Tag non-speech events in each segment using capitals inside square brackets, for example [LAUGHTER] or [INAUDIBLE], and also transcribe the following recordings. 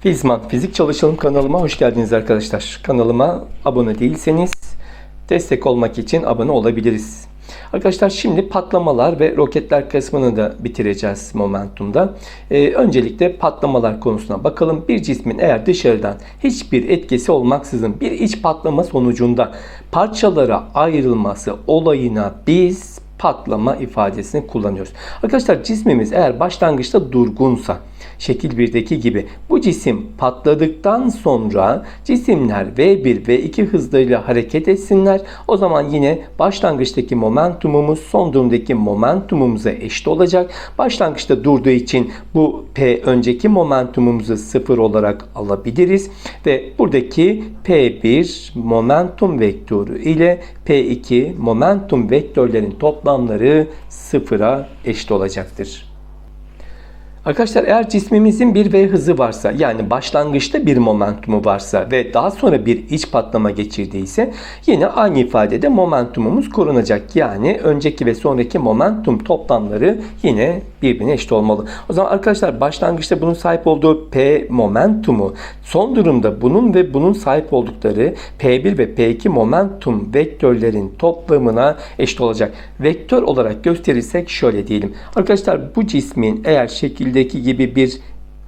Fizman Fizik Çalışalım kanalıma hoş geldiniz arkadaşlar. Kanalıma abone değilseniz destek olmak için abone olabiliriz. Arkadaşlar şimdi patlamalar ve roketler kısmını da bitireceğiz momentumda. Ee, öncelikle patlamalar konusuna bakalım. Bir cismin eğer dışarıdan hiçbir etkisi olmaksızın bir iç patlama sonucunda parçalara ayrılması olayına biz patlama ifadesini kullanıyoruz. Arkadaşlar cismimiz eğer başlangıçta durgunsa şekil 1'deki gibi bu cisim patladıktan sonra cisimler V1 ve 2 hızlarıyla hareket etsinler. O zaman yine başlangıçtaki momentumumuz son durumdaki momentumumuza eşit olacak. Başlangıçta durduğu için bu P önceki momentumumuzu sıfır olarak alabiliriz ve buradaki P1 momentum vektörü ile P2 momentum vektörlerin toplamları sıfıra eşit olacaktır. Arkadaşlar eğer cismimizin bir V hızı varsa yani başlangıçta bir momentumu varsa ve daha sonra bir iç patlama geçirdiyse yine aynı ifadede momentumumuz korunacak. Yani önceki ve sonraki momentum toplamları yine birbirine eşit olmalı. O zaman arkadaşlar başlangıçta bunun sahip olduğu P momentumu son durumda bunun ve bunun sahip oldukları P1 ve P2 momentum vektörlerin toplamına eşit olacak. Vektör olarak gösterirsek şöyle diyelim. Arkadaşlar bu cismin eğer şekildeki gibi bir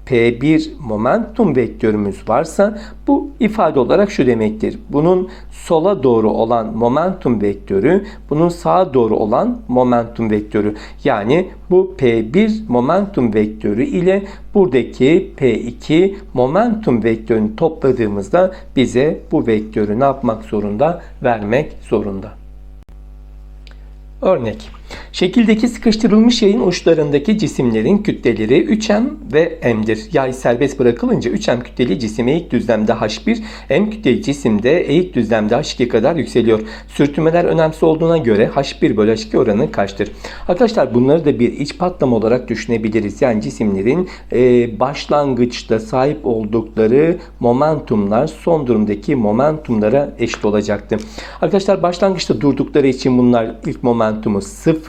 P1 momentum vektörümüz varsa bu ifade olarak şu demektir. Bunun sola doğru olan momentum vektörü, bunun sağa doğru olan momentum vektörü. Yani bu P1 momentum vektörü ile buradaki P2 momentum vektörünü topladığımızda bize bu vektörü ne yapmak zorunda? Vermek zorunda. Örnek. Şekildeki sıkıştırılmış yayın uçlarındaki cisimlerin kütleleri 3m ve m'dir. Yay serbest bırakılınca 3m kütleli cisim eğik düzlemde h1, m kütleli cisimde eğik düzlemde h2 kadar yükseliyor. Sürtünmeler önemsiz olduğuna göre h1 bölü h2 oranı kaçtır? Arkadaşlar bunları da bir iç patlama olarak düşünebiliriz. Yani cisimlerin e, başlangıçta sahip oldukları momentumlar son durumdaki momentumlara eşit olacaktı. Arkadaşlar başlangıçta durdukları için bunlar ilk momentumu 0.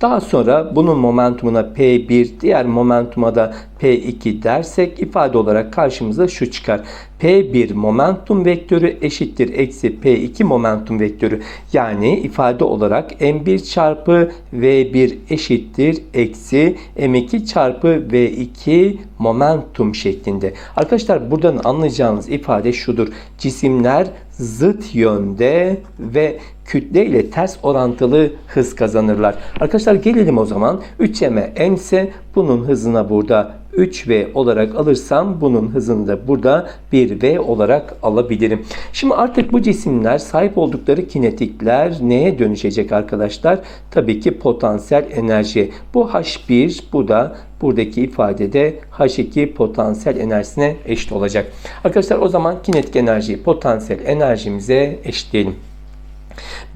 Daha sonra bunun momentumuna P1, diğer momentuma da P2 dersek ifade olarak karşımıza şu çıkar. P1 momentum vektörü eşittir eksi P2 momentum vektörü. Yani ifade olarak M1 çarpı V1 eşittir eksi M2 çarpı V2 momentum şeklinde. Arkadaşlar buradan anlayacağınız ifade şudur. Cisimler zıt yönde ve kütle ile ters orantılı hız kazanırlar. Arkadaşlar gelelim o zaman 3m m bunun hızına burada 3v olarak alırsam bunun hızını da burada 1v olarak alabilirim. Şimdi artık bu cisimler sahip oldukları kinetikler neye dönüşecek arkadaşlar? Tabii ki potansiyel enerji. Bu H1 bu da buradaki ifadede H2 potansiyel enerjisine eşit olacak. Arkadaşlar o zaman kinetik enerjiyi potansiyel enerjimize eşitleyelim.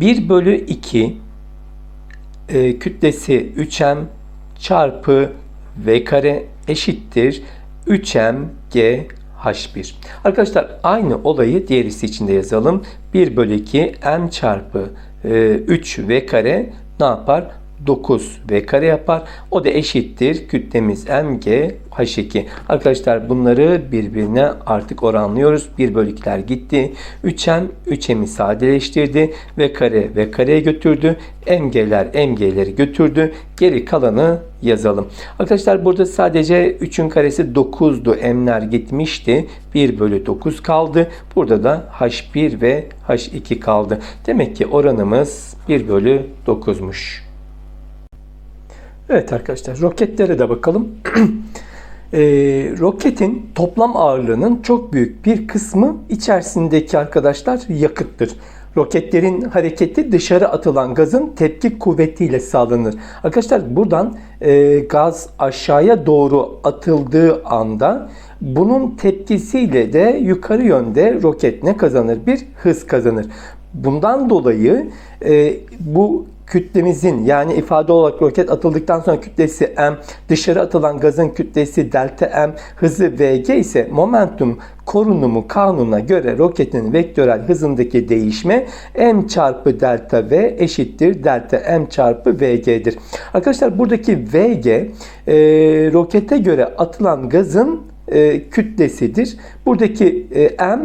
1 bölü 2 e, kütlesi 3m çarpı v kare eşittir 3m g h1. Arkadaşlar aynı olayı diğerisi için de yazalım. 1 bölü 2 m çarpı e, 3 v kare ne yapar? 9 v kare yapar. O da eşittir kütlemiz mg h2. Arkadaşlar bunları birbirine artık oranlıyoruz. 1 bölü 2'ler gitti. 3m 3m'i sadeleştirdi. v kare v kareye götürdü. mg'ler mg'leri götürdü. Geri kalanı yazalım. Arkadaşlar burada sadece 3'ün karesi 9'du. m'ler gitmişti. 1 bölü 9 kaldı. Burada da h1 ve h2 kaldı. Demek ki oranımız 1 bölü 9'muş. Evet arkadaşlar roketlere de bakalım. [CLEARS THROAT] e, roketin toplam ağırlığının çok büyük bir kısmı içerisindeki arkadaşlar yakıttır. Roketlerin hareketi dışarı atılan gazın tepki kuvvetiyle sağlanır. Arkadaşlar buradan e, gaz aşağıya doğru atıldığı anda bunun tepkisiyle de yukarı yönde roket ne kazanır? Bir hız kazanır. Bundan dolayı e, bu kütlemizin yani ifade olarak roket atıldıktan sonra kütlesi m, dışarı atılan gazın kütlesi delta m, hızı vg ise momentum korunumu kanununa göre roketin vektörel hızındaki değişme m çarpı delta v eşittir delta m çarpı vg'dir. Arkadaşlar buradaki vg e, rokete göre atılan gazın e, kütlesidir. Buradaki e, m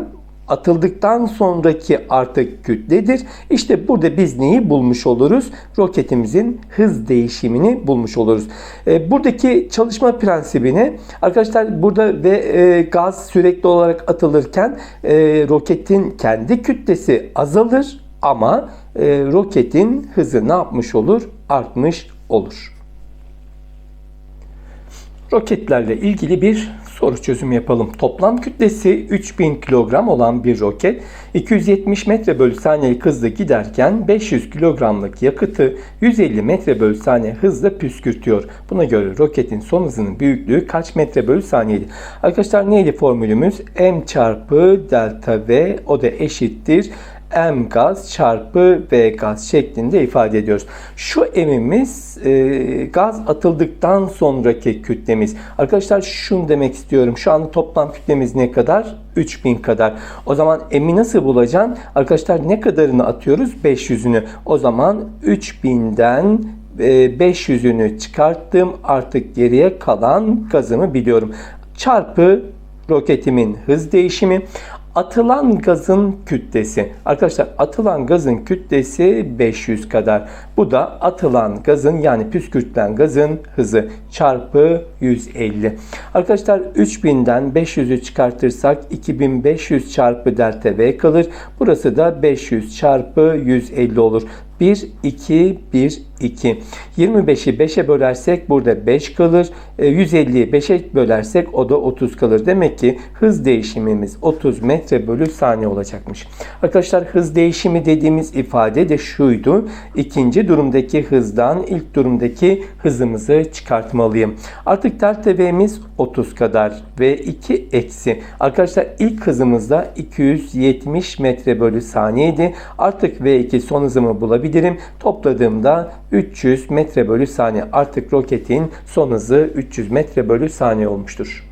atıldıktan sonraki artık kütledir. İşte burada biz neyi bulmuş oluruz? Roketimizin hız değişimini bulmuş oluruz. E, buradaki çalışma prensibine arkadaşlar burada ve e, gaz sürekli olarak atılırken e, roketin kendi kütlesi azalır ama e, roketin hızı ne yapmış olur? Artmış olur. Roketlerle ilgili bir soru çözümü yapalım. Toplam kütlesi 3000 kilogram olan bir roket 270 metre bölü saniye hızla giderken 500 kilogramlık yakıtı 150 metre bölü saniye hızla püskürtüyor. Buna göre roketin son hızının büyüklüğü kaç metre bölü saniyeydi? Arkadaşlar neydi formülümüz? M çarpı delta V o da eşittir m gaz çarpı v gaz şeklinde ifade ediyoruz. Şu emimiz e, gaz atıldıktan sonraki kütlemiz. Arkadaşlar şunu demek istiyorum. Şu anda toplam kütlemiz ne kadar? 3000 kadar. O zaman m'i nasıl bulacaksın? Arkadaşlar ne kadarını atıyoruz? 500'ünü. O zaman 3000'den 500'ünü çıkarttım. Artık geriye kalan gazımı biliyorum. Çarpı roketimin hız değişimi atılan gazın kütlesi. Arkadaşlar atılan gazın kütlesi 500 kadar. Bu da atılan gazın yani püskürtülen gazın hızı çarpı 150. Arkadaşlar 3000'den 500'ü çıkartırsak 2500 çarpı delta V kalır. Burası da 500 çarpı 150 olur. 1, 2, 1, 2. 25'i 5'e bölersek burada 5 kalır. 150'yi 5'e bölersek o da 30 kalır. Demek ki hız değişimimiz 30 metre bölü saniye olacakmış. Arkadaşlar hız değişimi dediğimiz ifade de şuydu. İkinci durumdaki hızdan ilk durumdaki hızımızı çıkartmalıyım. Artık delta V'miz 30 kadar. V2 eksi. Arkadaşlar ilk hızımızda 270 metre bölü saniyeydi. Artık V2 son hızımı bulabilirim. Topladığımda 300 metre bölü saniye. Artık roketin son hızı 300 metre bölü saniye olmuştur.